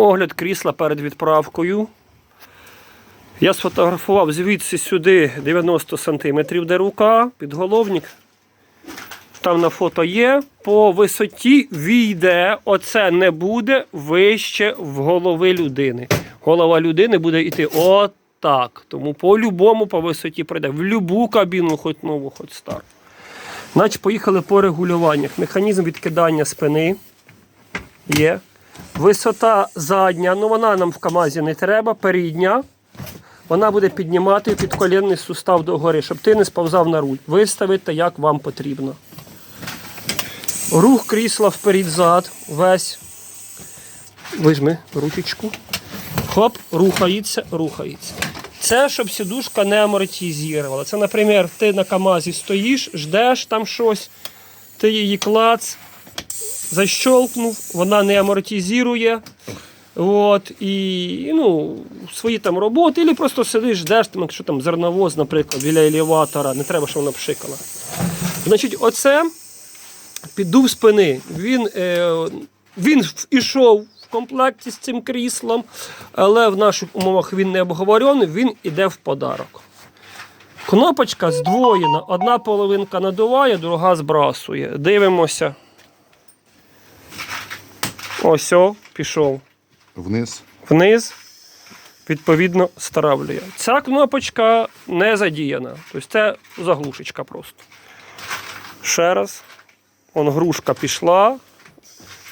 Огляд крісла перед відправкою. Я сфотографував звідси сюди 90 см, де рука, підголовник. Там на фото є. По висоті війде, оце не буде вище в голови людини. Голова людини буде йти отак. Тому по-любому по висоті прийде. В любу кабіну, хоч нову, хоч стару. Значить, поїхали по регулюваннях. Механізм відкидання спини є. Висота задня, ну вона нам в КАМАЗі не треба, передня. Вона буде піднімати підколінний сустав догори, щоб ти не сповзав на руль. Виставити, як вам потрібно. Рух крісла вперед-зад, весь. Вижми ручечку. Хоп, рухається, рухається. Це, щоб сідушка не амортизувала. Це, наприклад, ти на КАМАЗі стоїш, ждеш там щось, ти її клац, защолкнув, вона не амортизує. От, і ну, свої там роботи, або просто сидиш, ждеш, там, якщо там зерновоз, наприклад, біля елеватора, не треба, щоб вона пшикала. Значить, оце піддув спини. Він, е, він ішов в комплекті з цим кріслом, але в наших умовах він не обговорений, він іде в подарок. Кнопочка здвоєна, одна половинка надуває, друга збрасує. Дивимося. Ось, пішов Вниз. вниз, відповідно, стравлює. Ця кнопочка не задіяна. Тобто це заглушечка просто. Ще раз. Он грушка пішла.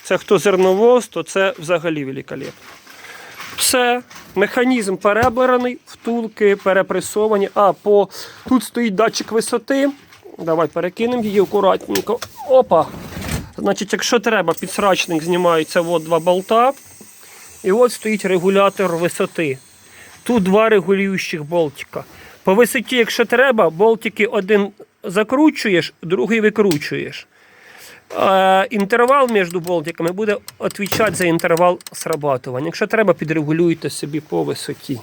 Це хто зерновоз, то це взагалі великолепно. Все, механізм перебраний, втулки перепресовані. А, по... тут стоїть датчик висоти. Давай перекинемо її акуратненько. Опа. Значить, якщо треба, підсрачник знімається от два болта. І от стоїть регулятор висоти. Тут два регулюючих болтика. По висоті, якщо треба, болтики один закручуєш, другий викручуєш. Інтервал між болтиками буде відповідати за інтервал срабатування. Якщо треба, підрегулюйте собі по висоті.